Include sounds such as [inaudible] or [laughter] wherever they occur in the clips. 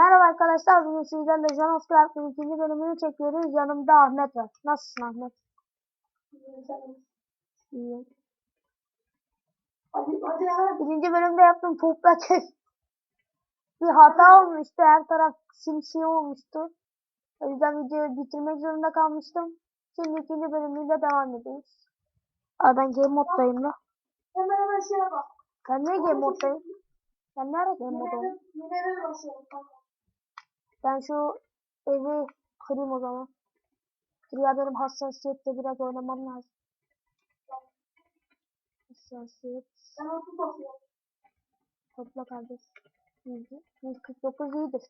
Merhaba arkadaşlar, bugün sizlerle Janos Craft'ın ikinci bölümünü çekiyoruz. Yanımda Ahmet var. Nasılsın Ahmet? İyiyim. Hadi hadi ya. Birinci bölümde yaptığım toprak. Bir hata olmuştu, her taraf simsiyah olmuştu. O yüzden videoyu bitirmek zorunda kalmıştım. Şimdi ikinci bölümüyle devam ediyoruz. Aa ben game moddayım da. Hemen hemen şey yapalım. Ben niye game moddayım? Ben nerede game moddayım? yine eve başlayalım. Ben şu evi kırayım o zaman. Ya benim hassasiyette biraz oynamam lazım. Hassasiyet. Ben onu. Topla kardeş. 149 iyidir.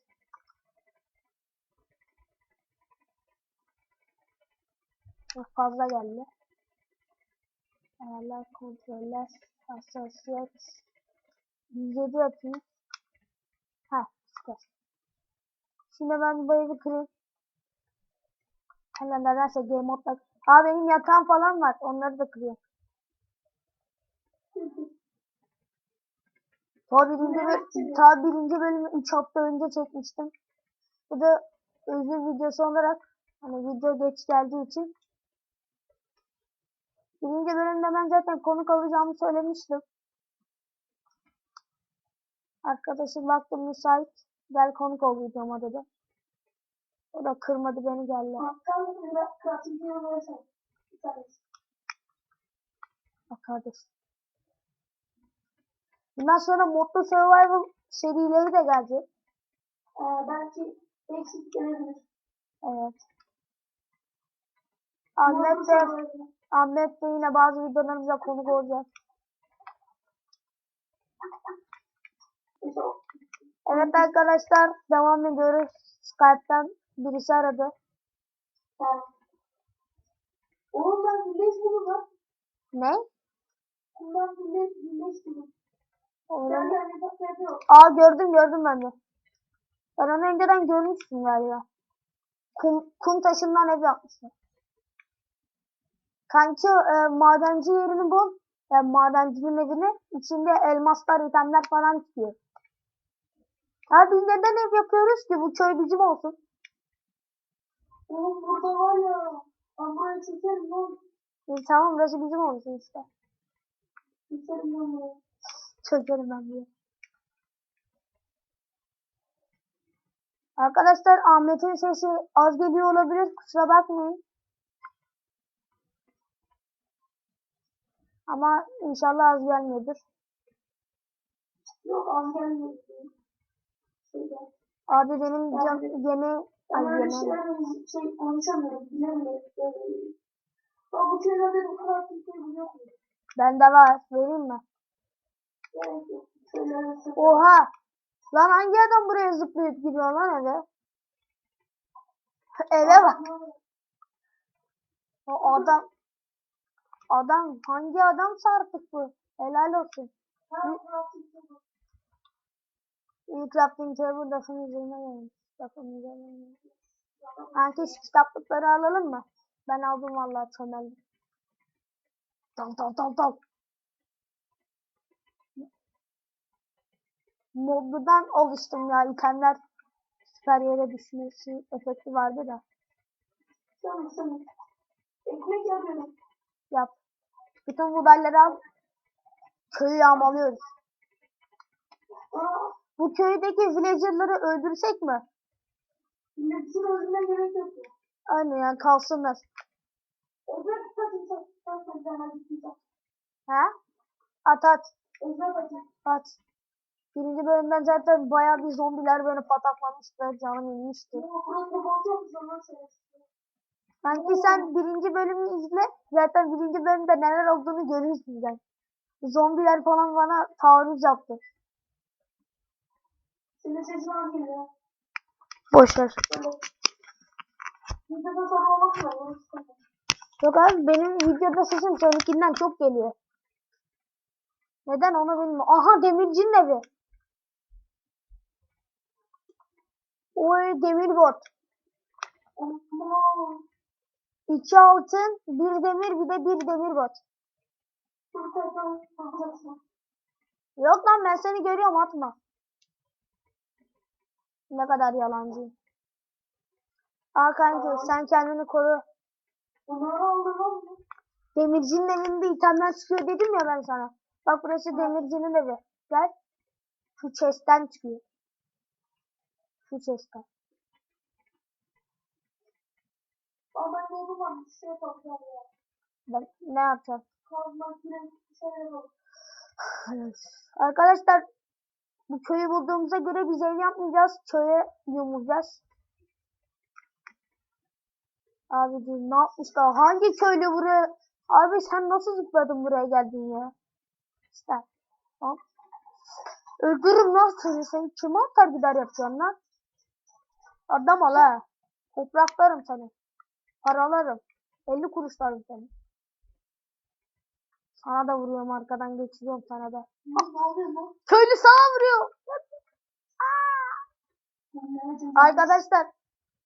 Çok fazla geldi. Ayarlar, kontroller, hassasiyet. 107 yapayım. Ha, süper. Şimdi ben bu evi kırayım. Hemen nedense game modda. Aa benim yatağım falan var. Onları da kırıyorum. Ta birinci, ta birinci bölümü 3 hafta önce çekmiştim. Bu da özür videosu olarak hani video geç geldiği için birinci bölümde ben zaten konuk alacağımı söylemiştim. Arkadaşım baktım müsait. Gel konuk ol videoma dedi. O da kırmadı beni geldi. Bak kardeş. Bundan sonra Modlu Survival serileri de gelecek. Ee, belki eksik gelebilir. Evet. Ahmet de, Ahmet de yine bazı videolarımıza konuk olacak. Evet arkadaşlar devam ediyoruz. Skype'tan birisi aradı. Oğlum ben birleş buldum lan. Ne? Ben birleş, birleş buldum. Gel Oğlum. Aa gördüm gördüm ben de. Ben onu önceden görmüştüm galiba. Kum, kum taşından ev yapmışlar. Kanki e, madenci yerini bul. Yani madencinin evini. içinde elmaslar, itemler falan çıkıyor. Ya biz neden ev yapıyoruz ki? Bu köy bizim olsun. Oğlum burada var ya. Ben burayı çekerim lan. E, tamam burası bizim olsun işte. Çekerim lan burayı. Çözerim ben bunu. Arkadaşlar Ahmet'in sesi az geliyor olabilir. Kusura bakmayın. Ama inşallah az gelmiyordur. Yok az gelmiyor. Şeyden. Abi benim can, yeme Öyle şeylerle şey konuşamıyorum. Bilemiyorum. Ama bu köylerde bu kadar kimse biliyor mu? bende var. Vereyim mi? Gerek yok. Oha! Lan hangi adam buraya zıplayıp gidiyor lan eve? [laughs] Eve bak. O adam adam hangi adamsa artık bu. Helal olsun. İyi crafting table lafın üzerine gelmiş. Kanka şu kitaplıkları alalım mı? Ben aldım vallahi çömeldim. Dal dal dal dal. Modludan alıştım ya itemler süper yere düşmesi efekti vardı da. Tamam tamam. Ekmek yapıyorum. Yap. Bütün buğdayları al. Köyü yağmalıyoruz. Bu köydeki villagerları öldürsek mi? Milletin özüne gerek yok. ya. Aynen yani kalsınlar. Ekmek tutayım sen. Sen sen sen hadi tutayım. He? At at. Ekmek atayım. At. Birinci bölümden zaten bayağı bir zombiler böyle pataklamıştı. Canım inmişti. Sanki sen birinci bölümü izle. Zaten birinci bölümde neler olduğunu görürsün sen. Zombiler falan bana taarruz yaptı. Sesin az geliyor. Boşver. Yok abi benim videoda sesim seninkinden çok geliyor. Neden onu bilmiyorum. Aha demircinin evi. Oy demir bot. İki altın, bir demir bir de bir demir bot. Yok lan ben seni görüyorum atma. Ne kadar yalancıyım. Aa kanki sen kendini koru. Demircinin evinde itemler çıkıyor dedim ya ben sana. Bak burası demircinin evi. Gel. Şu chest'ten çıkıyor. Şu chest'ten. De onu var. Bir şey toplayalım ya. Ben ne yapacağım? Kazmak bir şey yapalım. Arkadaşlar bu köyü bulduğumuza göre biz ev yapmayacağız. Köye yumulacağız. Abiciğim ne yapmışlar? Hangi köylü buraya? Abi sen nasıl zıpladın buraya geldin ya? İşte. Hop. Öldürürüm lan seni. Sen kime atar gider yapacaksın lan? Adam ol ha. Topraklarım seni. Paralarım. 50 kuruşlarım seni. Sana da vuruyorum arkadan geçiriyorum sana da. Ne oluyor lan? Köylü sana vuruyor. Arkadaşlar. Arkadaşlar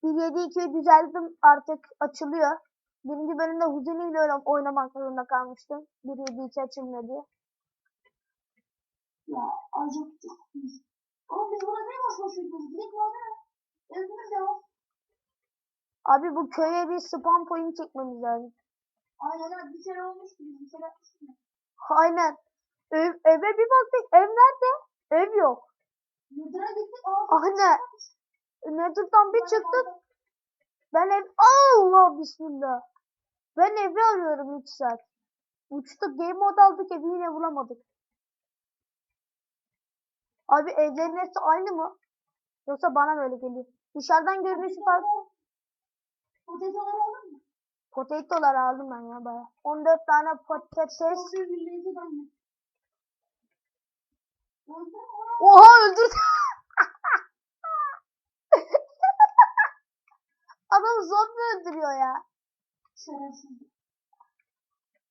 1.7.2'yi düzelttim artık açılıyor. Birinci bölümde Huzuni ile oyn- oynamak zorunda kalmıştım. 1.7.2 açılmıyor diye. Ya acıktık biz. Oğlum biz buna boş yapıyoruz? Direkt. Evimiz ya. Abi bu köye bir spam point çekmemiz lazım. Aynen abi bir kere olmuştu biz bir kere yapmıştık. Aynen. Ev, eve bir baktık. Ev nerede? Ev yok. Yurdıra gittik. Aa, Aynen. Nether'dan bir çıktık. Ben ev... Allah bismillah. Ben evi arıyorum 3 saat. Uçtuk game mode aldık evi yine bulamadık. Abi evlerin hepsi aynı mı? Yoksa bana mı öyle geliyor? Dışarıdan görünüşü farklı. Potatoları aldın mı? Potatolar aldım ben ya baya. 14 tane patates. Ben ona. Oha öldürdü. [laughs] Adam zombi öldürüyor ya.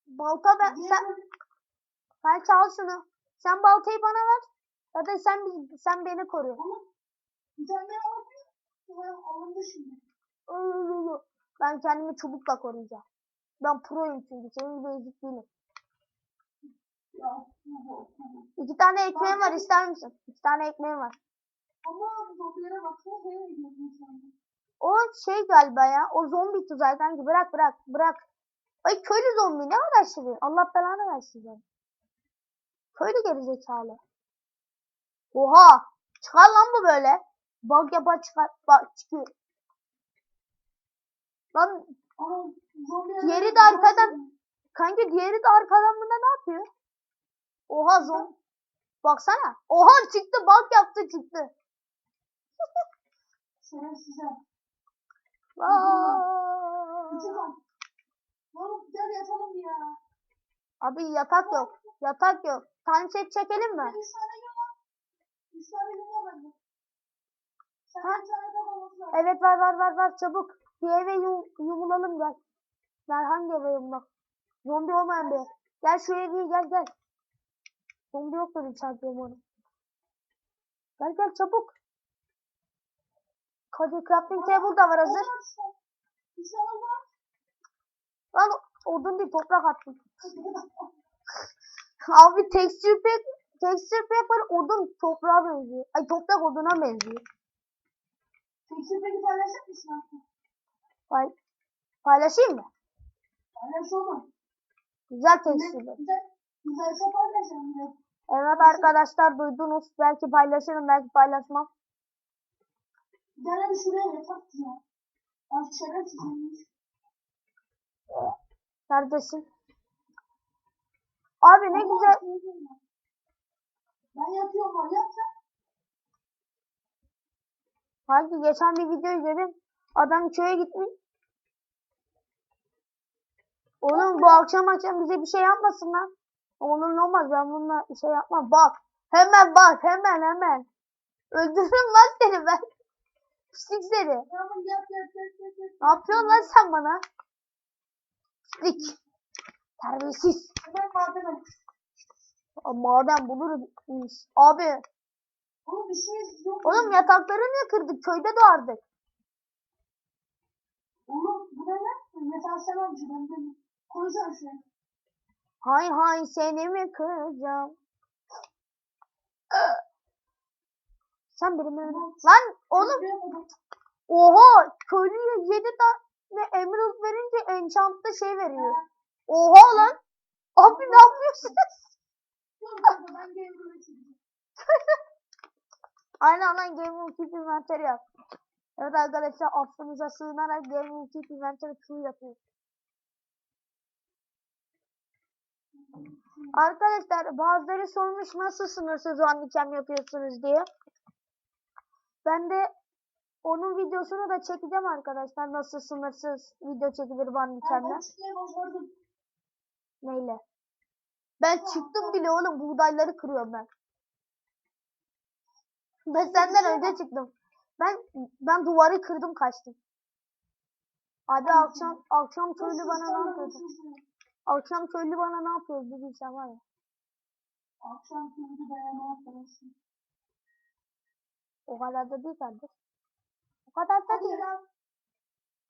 Balta ben sen sen çal şunu. Sen baltayı bana ver. Ya da sen sen beni koru. Bir tane. Ya alındı şimdi. Ben kendimi çubukla koruyacağım. Ben proyum çünkü senin gibi ezik değilim. İki tane ekmeğim var ister misin? İki tane ekmeğim var. Ama zombilere baksana şey ediyorsun sen. O şey galiba ya. O zombi tuzağı kanki. Bırak bırak bırak. Ay köylü zombi ne kadar şirin. Allah belanı versin seni. Köylü gerizekalı. Oha. Çıkar lan bu böyle. Bak yapar çıkar. Bak çıkıyor. Lan Diğeri de arkadan. kanki diğeri de arkadan bunda ne yapıyor? Oha zombi. Baksana. Oha çıktı bak yaptı çıktı. [laughs] Yatalım ya. Abi yatak yok. Yatak yok. Time set çekelim mi? Ha? Evet var var var var çabuk. Bir eve yu- yumulalım gel. Gel hangi eve yumulak? Zombi olmayan bir. Gel şu eve gel gel. Zombi yok dedim çarpıyorum onu. Gel gel çabuk. Hadi crafting table da var hazır. Var. Lan odun değil toprak attım. [laughs] Abi texture pack, texture paper odun toprağa benziyor. Ay toprak oduna benziyor. Tekstil peki paylaşır mısın? Pay paylaşayım mı? Paylaş oğlum. Güzel Güzel, texture pack. güzel, güzelse paylaşalım. Evet arkadaşlar duydunuz. Belki paylaşırım belki paylaşmam. De şuraya yatak ya. Artık şerefsizmiş. Neredesin? Abi ne Ama güzel. şey? Ben yatıyorum var yat sen. Hangi geçen bir video izledim. Adam köye gitmiş. Oğlum bu akşam akşam bize bir şey yapmasın lan. Olur ne olmaz ben bununla bir şey yapmam. Bak. Hemen bak hemen hemen. Öldürürüm lan seni ben. Pislik seni. Tamam. Ne yapıyorsun lan sen bana? Pislik. Terbiyesiz. Ben Maden buluruz. Abi. Oğlum şey yok. Oğlum yatakları niye kırdık? Köyde doğardık. Oğlum bu ne lan? Mesela sen amca ben de Koyacağım şuraya. Hay hay seni mi kıracağım? Sen benim evime... Lan oğlum oha köylüye 7 tane emerald verince enchant'ta şey veriyor. Oha lan. Abi ne yapıyorsunuz? [laughs] Aynen lan Game of Inventory yap. Evet arkadaşlar affınıza sığınarak of Keep Inventory 2 yapıyor. Arkadaşlar bazıları sormuş nasıl sınırsız handicam yapıyorsunuz diye. Ben de onun videosunu da çekeceğim arkadaşlar. Nasıl sınırsız video çekilir başladım. Neyle? Ben çıktım bile oğlum buğdayları kırıyorum ben. Ben senden önce çıktım. Ben ben duvarı kırdım kaçtım. Abi akşam akşam köylü bana ne yapıyordu? Akşam köylü bana ne yapıyor bir bilsem var ya. Akşam şimdi dayanamaz parası. O kadar da değil kardeş. O kadar da değil.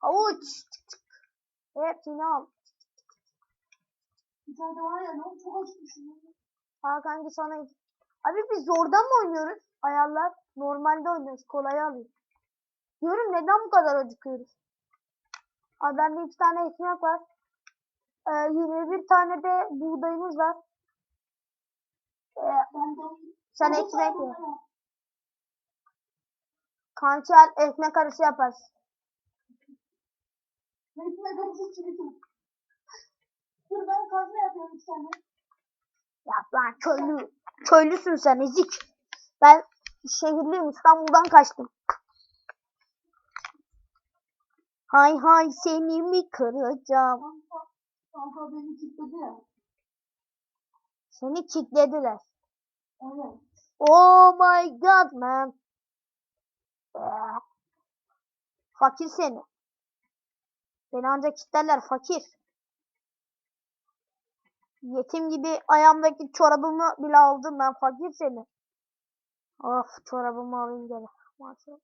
Avuç. Hepsini al. Bir tane var ya lan çok acıkmışım. Ha kanki sana. Abi biz zordan mı oynuyoruz? Ayarlar. Normalde oynuyoruz. Kolay alayım. Diyorum neden bu kadar acıkıyoruz? Abi bende iki tane ekmek var. Ee, 21 tane de buğdayımız var. Ee, sen ekmek ye. al ekmek arası yaparız. Ben içine karışık çürütüm. Dur ben kazma yapıyorum tane. Yap lan köylü. Köylüsün sen ezik. Ben şehirliyim İstanbul'dan kaçtım. Hay hay seni mi kıracağım? Kanka, kanka beni kilitledi ya. Seni kicklediler. Evet. Oh my god man. Fakir seni. Beni ancak kitlerler fakir. Yetim gibi ayağımdaki çorabımı bile aldım ben fakir seni. Of çorabımı alayım gene. Maşallah.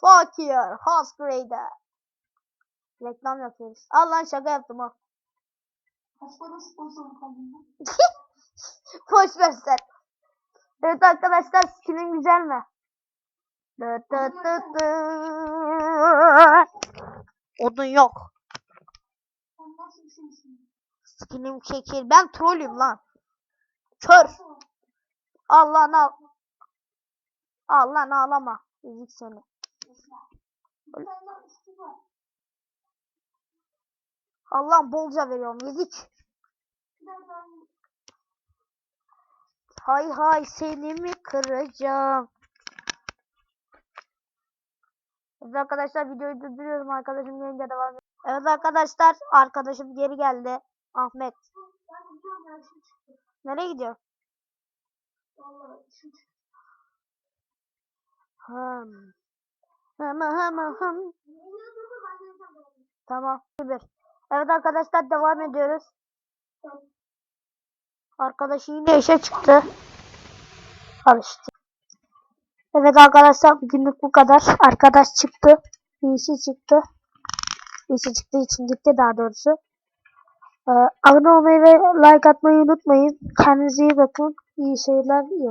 Fakir Hasgrader. Reklam yapıyoruz. Al lan şaka yaptım ha. Kaldım? [laughs] Boş ver sen. Evet arkadaşlar skinim güzel mi? Odun yok. Sen nasıl bir şeysin? Skinim şekil. Ben trollüm lan. Kör. Al lan al. Al lan ağlama. Ezik seni. Allah bolca veriyorum daha Hay hay seni mi kıracağım? Evet arkadaşlar videoyu durduruyorum. Arkadaşım gelince devam. Evet arkadaşlar arkadaşım geri geldi. Ahmet. Nereye gidiyor? Hım. Hım hım. Tamam. Bir. Evet arkadaşlar devam ediyoruz. Arkadaşı yine işe çıktı. Al işte. Evet arkadaşlar bugünlük bu kadar. Arkadaş çıktı. İşi çıktı. İşi çıktığı için gitti daha doğrusu. Ee, abone olmayı ve like atmayı unutmayın. Kendinize iyi bakın. İyi seyirler. iyi.